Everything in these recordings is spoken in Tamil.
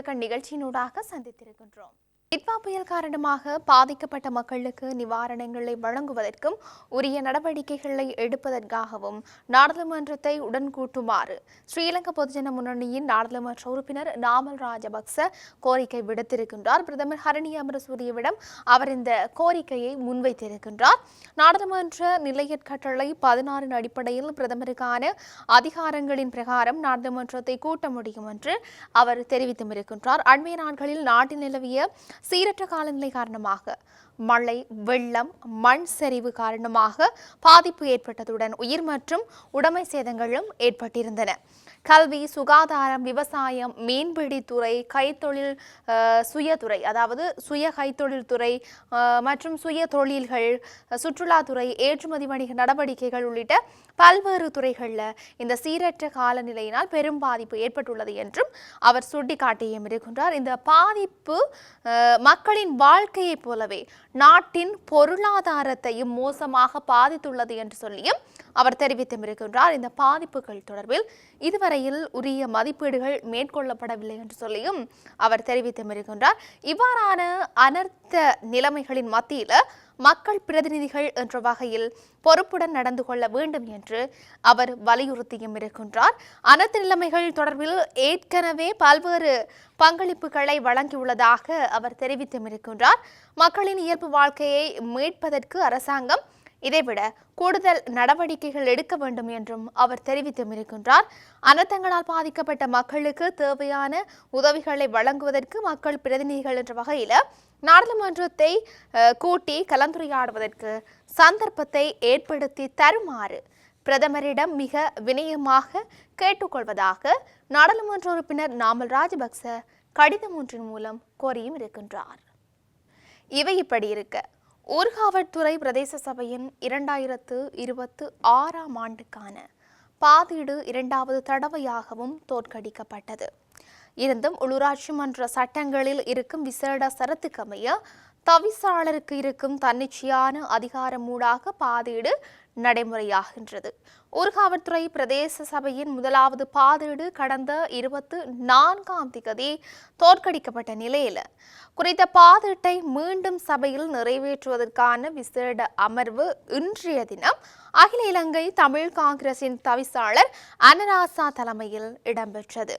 மற்றொரு நிஜகண் நிகழ்ச்சியினூடாக சந்தித்திருக்கின்றோம். இட்வா புயல் காரணமாக பாதிக்கப்பட்ட மக்களுக்கு நிவாரணங்களை வழங்குவதற்கும் உரிய நடவடிக்கைகளை எடுப்பதற்காகவும் நாடாளுமன்றத்தை உடன் கூட்டுமாறு ஸ்ரீலங்கா பொதுஜன முன்னணியின் நாடாளுமன்ற உறுப்பினர் நாமல் ராஜபக்ச கோரிக்கை விடுத்திருக்கின்றார். பிரதமர் ஹரணி அமரசூரியவிடம் அவர் இந்த கோரிக்கையை முன்வைத்திருக்கின்றார். நாடாளுமன்ற நிலையற் கட்டளை பதினாறின் அடிப்படையில் பிரதமருக்கான அதிகாரங்களின் பிரகாரம் நாடாளுமன்றத்தை கூட்ட முடியும் என்று அவர் தெரிவித்தும் இருக்கின்றார். அண்மைய நாட்களில் நாட்டில் நிலவிய சீரற்ற காலநிலை காரணமாக மழை வெள்ளம் மண் சரிவு காரணமாக பாதிப்பு ஏற்பட்டதுடன் உயிர் மற்றும் உடைமை சேதங்களும் ஏற்பட்டிருந்தன. கல்வி சுகாதாரம் விவசாயம் மீன்பிடித்துறை கைத்தொழில் சுயதுறை அதாவது சுய கைத்தொழில் துறை மற்றும் சுய தொழில்கள் சுற்றுலாத்துறை ஏற்றுமதி வணிக நடவடிக்கைகள் உள்ளிட்ட பல்வேறு துறைகளில் இந்த சீரற்ற காலநிலையினால் பெரும் பாதிப்பு ஏற்பட்டுள்ளது என்றும் அவர் சுட்டிக்காட்டியும் இருக்கின்றார். இந்த பாதிப்பு மக்களின் வாழ்க்கையைப் போலவே நாட்டின் பொருளாதாரத்தையும் மோசமாக பாதித்துள்ளது என்று சொல்லியும் அவர் தெரிவித்தும் இருக்கின்றார் இந்த பாதிப்புகள் தொடர்பில் இதுவரையில் உரிய மதிப்பீடுகள் மேற்கொள்ளப்படவில்லை என்று சொல்லியும் அவர் தெரிவித்தும் இருக்கின்றார் இவ்வாறான அனர்த்த நிலைமைகளின் மத்தியில் மக்கள் பிரதிநிதிகள் என்ற வகையில் பொறுப்புடன் நடந்து கொள்ள வேண்டும் என்று அவர் வலியுறுத்தியும் இருக்கின்றார். அனர்த்த நிலைமைகள் தொடர்பில் ஏற்கனவே பல்வேறு பங்களிப்புகளை வழங்கியுள்ளதாக அவர் தெரிவித்தும் இருக்கின்றார் மக்களின் இயல்பு வாழ்க்கையை மீட்பதற்கு அரசாங்கம் இதைவிட கூடுதல் நடவடிக்கைகள் எடுக்க வேண்டும் என்றும் அவர் தெரிவித்தும் இருக்கின்றார் அனர்த்தங்களால் பாதிக்கப்பட்ட மக்களுக்கு தேவையான உதவிகளை வழங்குவதற்கு மக்கள் பிரதிநிதிகள் என்ற வகையில் நாடாளுமன்றத்தை கூட்டி கலந்துரையாடுவதற்கு சந்தர்ப்பத்தை ஏற்படுத்தி தருமாறு பிரதமரிடம் மிக வினயமாக கேட்டுக்கொள்வதாக நாடாளுமன்ற உறுப்பினர் நாமல் ராஜபக்ச கடிதம் ஒன்றின் மூலம் கோரியும் இருக்கின்றார். இவை இப்படி இருக்க. ஊர்காவற்துறை பிரதேச சபையின் இரண்டாயிரத்து இருபத்து ஆறாம் ஆண்டுக்கான பாதீடு இரண்டாவது தடவையாகவும் தோற்கடிக்கப்பட்டது. இருந்தும் உள்ளூராட்சி மன்ற சட்டங்களில் இருக்கும் விசேட சரத்துக்கமைய தவிசாளருக்கு இருக்கும் தன்னிச்சையான அதிகாரமூடாக பாதீடு நடைமுறையாகின்றது. ஊர்காவற்துறை பிரதேச சபையின் முதலாவது பாதீடு கடந்த இருபத்து நான்காம் திகதி தோற்கடிக்கப்பட்ட நிலையில் குறித்த பாதீட்டை மீண்டும் சபையில் நிறைவேற்றுவதற்கான விசேட அமர்வு இன்றைய தினம் அகில இலங்கை தமிழ் காங்கிரசின் தவிசாளர் அனராசா தலைமையில் இடம்பெற்றது.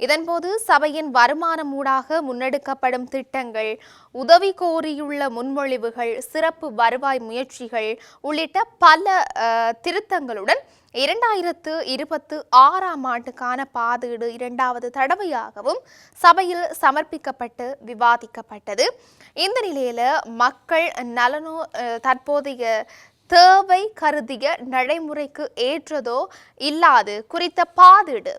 இதன்போது சபையின் வருமானம் ஊடாக முன்னெடுக்கப்படும் திட்டங்கள் உதவி கோரியுள்ள முன்மொழிவுகள் சிறப்பு வருவாய் முயற்சிகள் உள்ளிட்ட பல திருத்தங்களுடன் இரண்டாயிரத்து இருபத்து ஆறாம் ஆண்டுக்கான பாதீடு இரண்டாவது தடவையாகவும் சபையில் சமர்ப்பிக்கப்பட்டு விவாதிக்கப்பட்டது. இந்த நிலையில் மக்கள் நலனோ அஹ், தற்போதைய தேவை கருதிய நடைமுறைக்கு ஏற்றதோ இல்லாது குறித்த பாதீடு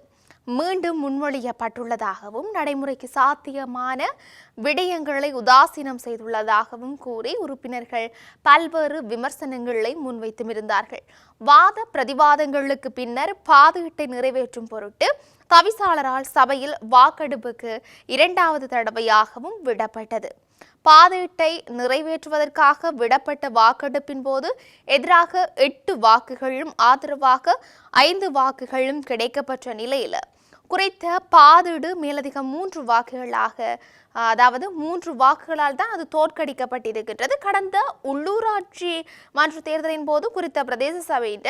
மீண்டும் முன்மொழியப்பட்டுள்ளதாகவும் நடைமுறைக்கு சாத்தியமான விடயங்களை உதாசீனம் செய்துள்ளதாகவும் கூறி உறுப்பினர்கள் பல்வேறு விமர்சனங்களை முன்வைத்தும் இருந்தார்கள் வாத பிரதிவாதங்களுக்கு பின்னர் பாதுகிட்டை நிறைவேற்றும் பொருட்டு தவிசாளரால் சபையில் வாக்கெடுப்புக்கு இரண்டாவது தடவையாகவும் விடப்பட்டது. பாதையிட்டை நிறைவேற்றுவதற்காக விடப்பட்ட வாக்கெடுப்பின் போது எதிராக எட்டு வாக்குகளும் ஆதரவாக ஐந்து வாக்குகளும் கிடைக்கப்பெற்ற நிலையில் குறைத்த பாதீடு மேலதிக மூன்று வாக்குகளாக அதாவது மூன்று வாக்குகளால் தான் அது தோற்கடிக்கப்பட்டிருக்கின்றது. கடந்த உள்ளூராட்சி மன்ற தேர்தலின் போது குறித்த பிரதேச சபையிட்ட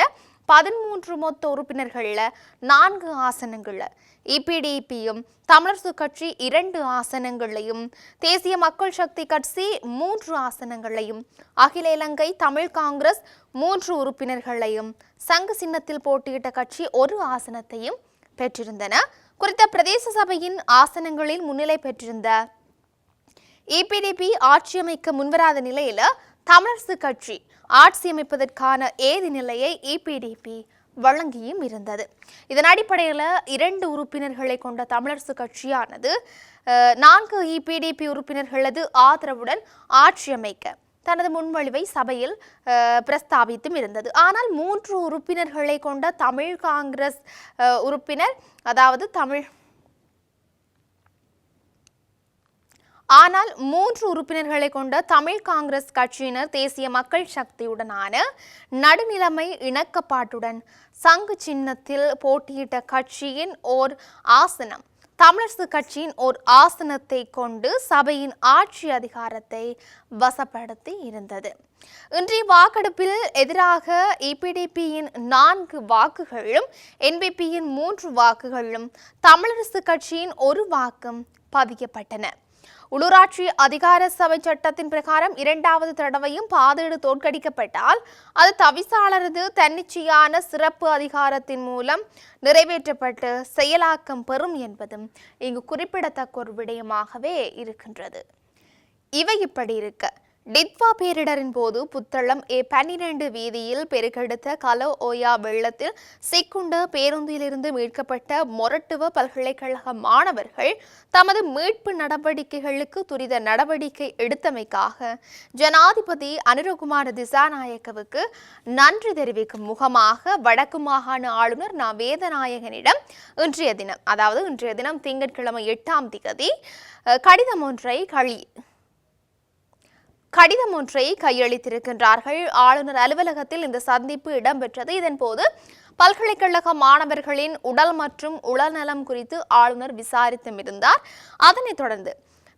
பதிமூன்று மொத்த உறுப்பினர்களில் நான்கு ஆசனங்களில் இபிடிபியும் தமிழரசு கட்சி இரண்டு ஆசனங்களையும் தேசிய மக்கள் சக்தி கட்சி மூன்று ஆசனங்களையும் அகில இலங்கை தமிழ் காங்கிரஸ் மூன்று உறுப்பினர்களையும் சங்க சின்னத்தில் போட்டியிட்ட கட்சி ஒரு ஆசனத்தையும் பெற்றிருந்தன. குறித்த பிரதேச சபையின் ஆசனங்களில் முன்னிலை பெற்றிருந்த இபிடிபி ஆட்சி அமைக்க முன்வராத நிலையில தமிழரசு கட்சி ஆட்சி அமைப்பதற்கான ஏது நிலையை இபிடிபி வழங்கியும் இருந்தது. இதன் அடிப்படையில் இரண்டு உறுப்பினர்களை கொண்ட தமிழரசு கட்சியானது நான்கு இபிடிபி உறுப்பினர்களது ஆதரவுடன் ஆட்சி அமைக்க தனது முன்மொழிவை சபையில் பிரஸ்தாபித்தும் இருந்தது. ஆனால் மூன்று உறுப்பினர்களை கொண்ட தமிழ் காங்கிரஸ் உறுப்பினர் அதாவது தமிழ் ஆனால் மூன்று உறுப்பினர்களை கொண்ட தமிழ் காங்கிரஸ் கட்சியினர் தேசிய மக்கள் சக்தியுடனான நடுநிலைமை இணக்கப்பாட்டுடன் சங்கு சின்னத்தில் போட்டியிட்ட கட்சியின் ஓர் ஆசனம். தமிழரசு கட்சியின் ஓர் ஆசனத்தை கொண்டு சபையின் ஆட்சி அதிகாரத்தை வசப்படுத்தி இருந்தது. இன்றைய வாக்கெடுப்பில் எதிராக இபிடிபியின் நான்கு வாக்குகளும் என்பிபியின் மூன்று வாக்குகளும் தமிழரசு கட்சியின் ஒரு வாக்கும் பதியப்பட்டன. உள்ளூராட்சி அதிகார சபை சட்டத்தின் பிரகாரம் இரண்டாவது தடவையும் பாதீடு தோற்கடிக்கப்பட்டால் அது தவிசாளரது தன்னிச்சையான சிறப்பு அதிகாரத்தின் மூலம் நிறைவேற்றப்பட்டு செயலாக்கம் பெறும் என்பதும் இங்கு குறிப்பிடத்தக்க ஒரு விடயமாகவே இருக்கின்றது. இவை இப்படி இருக்க. டிட்வா பேரிடரின் போது புத்தளம் ஏ பன்னிரண்டு வீதியில் பெருக்கெடுத்த கலோ ஓயா வெள்ளத்தில் சிக்குண்ட பேருந்திலிருந்து மீட்கப்பட்ட மொரட்டுவ பல்கலைக்கழக மாணவர்கள் தமது மீட்பு நடவடிக்கைகளுக்கு துரித நடவடிக்கை எடுத்தமைக்காக ஜனாதிபதி அனுரகுமார திசாநாயக்கவுக்கு நன்றி தெரிவிக்கும் முகமாக வடக்கு மாகாண ஆளுநர் நா. வேதநாயகனிடம் இன்றைய தினம் அதாவது இன்றைய தினம் திங்கட்கிழமை எட்டாம் திகதி கடிதம் ஒன்றை கழி கடிதம் ஒன்றை கையளித்திருக்கின்றார்கள். ஆளுநர் அலுவலகத்தில் இந்த சந்திப்பு இடம்பெற்றது. இதன்போது பல்கலைக்கழக மாணவர்களின் உடல் மற்றும் உடல்நலம் குறித்து ஆளுநர் விசாரித்தும் இருந்தார். அதனைத் தொடர்ந்து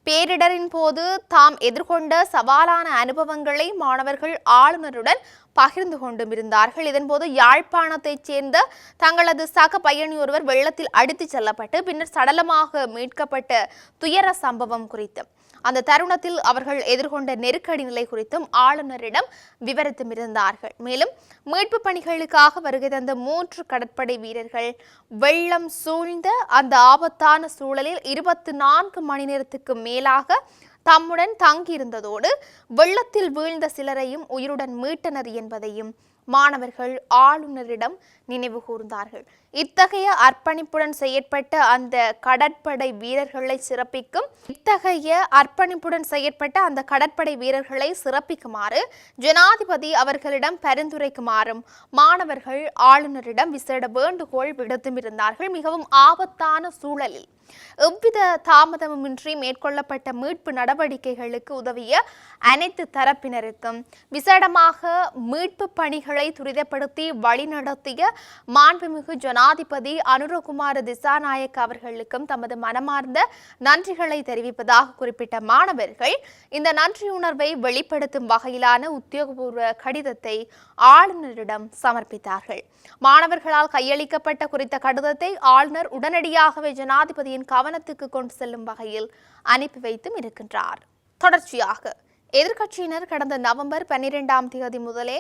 பேரிடரின் போது தாம் எதிர்கொண்ட சவாலான அனுபவங்களை மாணவர்கள் ஆளுநருடன் பகிர்ந்து கொண்டும் இருந்தார்கள். இதன்போது யாழ்ப்பாணத்தைச் சேர்ந்த தங்களது சக பயணி ஒருவர் வெள்ளத்தில் அடித்துச் செல்லப்பட்டு பின்னர் சடலமாக மீட்கப்பட்ட துயர சம்பவம் குறித்து அந்த தருணத்தில் அவர்கள் எதிர்கொண்ட நெருக்கடி நிலை குறித்தும் ஆளுநரிடம் விவரித்தும் இருந்தார்கள் மேலும் மீட்பு பணிகளுக்காக வருகை தந்த மூன்று கடற்படை வீரர்கள் வெள்ளம் சூழ்ந்த அந்த ஆபத்தான சூழலில் இருபத்தி நான்கு மணி நேரத்துக்கு மேலாக தம்முடன் தங்கியிருந்ததோடு வெள்ளத்தில் வீழ்ந்த சிலரையும் உயிருடன் மீட்டனர் என்பதையும் மாணவர்கள் ஆளுநரிடம் நினைவு கூர்ந்தார்கள். இத்தகைய அர்ப்பணிப்புடன் செயற்பட்ட அந்த கடற்படை வீரர்களை சிறப்பிக்கும் இத்தகைய அர்ப்பணிப்புடன் செயற்பட்ட அந்த கடற்படை வீரர்களை சிறப்பிக்குமாறு ஜனாதிபதி அவர்களிடம் பரிந்துரைக்குமாறும் மாணவர்கள் ஆளுநரிடம் விசேட வேண்டுகோள் விடுத்தும் இருந்தார்கள் மிகவும் ஆபத்தான சூழலில் எவ்வித தாமதமுமின்றி மேற்கொள்ளப்பட்ட மீட்பு நடவடிக்கைகளுக்கு உதவிய அனைத்து தரப்பினருக்கும் விசேடமாக மீட்பு பணிகளை துரிதப்படுத்தி வழிநடத்திய மாண்புமிகு ஜனாதிபதி அனுரகுமார திசாநாயக் அவர்களுக்கும் தமது மனமார்ந்த நன்றிகளை தெரிவிப்பதாக குறிப்பிட்ட மாணவர்கள் இந்த நன்றியுணர்வை வெளிப்படுத்தும் வகையிலான உத்தியோகபூர்வ கடிதத்தை ஆளுநரிடம் சமர்ப்பித்தார்கள். மாணவர்களால் கையளிக்கப்பட்ட குறித்த கடிதத்தை ஆளுநர் உடனடியாகவே ஜனாதிபதியின் கவனத்துக்கு கொண்டு செல்லும் வகையில் அனுப்பி வைத்தும் இருக்கின்றார். தொடர்ச்சியாக எதிர்க்கட்சியினர் கடந்த நவம்பர் பன்னிரெண்டாம் தேதி முதலே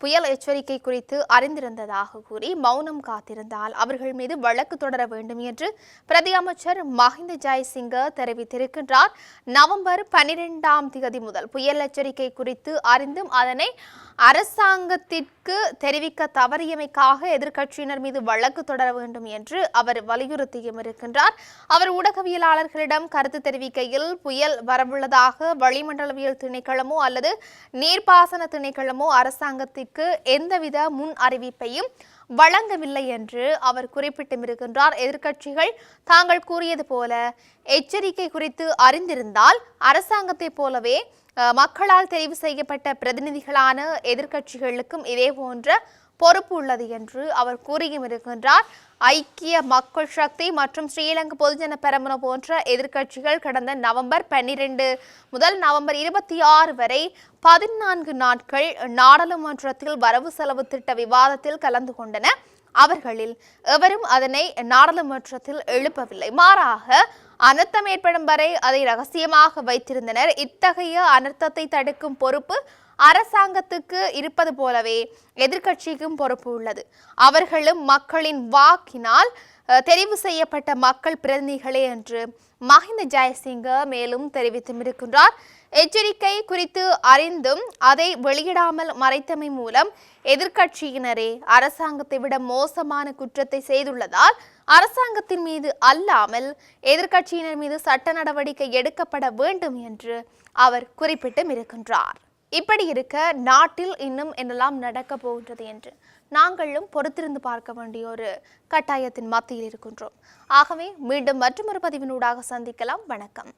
புயல் எச்சரிக்கை குறித்து அறிந்திருந்ததாக கூறி மௌனம் காத்திருந்தால் அவர்கள் மீது வழக்கு தொடர வேண்டும் என்று பிரதி அமைச்சர் மஹிந்த ஜெயசிங்க தெரிவித்திருக்கின்றார். நவம்பர் பனிரெண்டாம் தேதி முதல் புயல் எச்சரிக்கை குறித்து அறிந்தும் அதனை அரசாங்கத்திற்கு தெரிவிக்க தவறியமைக்காக எதிர்க்கட்சியினர் மீது வழக்கு தொடர வேண்டும் என்று அவர் வலியுறுத்தியும் இருக்கின்றார். அவர் ஊடகவியலாளர்களிடம் கருத்து தெரிவிக்கையில் புயல் வரவுள்ளதாக வளிமண்டலவியல் திணைக்களமோ அல்லது நீர்ப்பாசன திணைக்களமோ அரசாங்கத்திற்கு எந்தவித முன் அறிவிப்பையும் வழங்கவில்லை என்று அவர் குறிப்பிட்டும் இருக்கின்றார் எதிர்க்கட்சிகள் தாங்கள் கூறியது போல எச்சரிக்கை குறித்து அறிந்திருந்தால் அரசாங்கத்தைப் போலவே மக்களால் தெரிவு செய்யப்பட்ட பிரதிநிதிகளான எதிர்க்கட்சிகளுக்கும் இதே போன்ற பொறுப்பு உள்ளது என்று அவர் கூறியும் இருக்கின்றார் ஐக்கிய மக்கள் சக்தி மற்றும் ஸ்ரீலங்கா பொதுஜன பெரமுன போன்ற எதிர்க்கட்சிகள் கடந்த நவம்பர் பன்னிரண்டு முதல் நவம்பர் இருபத்தி ஆறு வரை பதினான்கு நாட்கள் நாடாளுமன்றத்தில் வரவு செலவு திட்ட விவாதத்தில் கலந்து கொண்டன. அவர்களில் எவரும் அதனை நாடாளுமன்றத்தில் எழுப்பவில்லை. மாறாக அனர்த்தம் ஏற்படும் வரை அதை ரகசியமாக வைத்திருந்தனர். இத்தகைய அனர்த்தத்தை தடுக்கும் பொறுப்பு அரசாங்கத்துக்கு இருப்பது போலவே எதிர்க்கட்சிக்கும் பொறுப்பு உள்ளது. அவர்களும் மக்களின் வாக்கினால் தெரிவு செய்யப்பட்ட மக்கள் பிரதிநிதிகளே என்று மஹிந்த ஜெயசிங்க மேலும் தெரிவித்தும் இருக்கின்றார். எச்சரிக்கை குறித்து அறிந்தும் அதை வெளியிடாமல் மறைத்தமை மூலம் எதிர்க்கட்சியினரே அரசாங்கத்தை விட மோசமான குற்றத்தை செய்துள்ளதால் அரசாங்கத்தின் மீது அல்லாமல் எதிர்க்கட்சியினர் மீது சட்ட நடவடிக்கை எடுக்கப்பட வேண்டும் என்று அவர் குறிப்பிட்டும் இருக்கின்றார். இப்படி இருக்க நாட்டில் இன்னும் என்னெல்லாம் நடக்க போகின்றது என்று நாங்களும் பொறுத்திருந்து பார்க்க வேண்டிய ஒரு கட்டாயத்தின் மத்தியில் இருக்கின்றோம். ஆகவே மீண்டும் மற்றொரு பதிவினூடாக சந்திக்கலாம். வணக்கம்.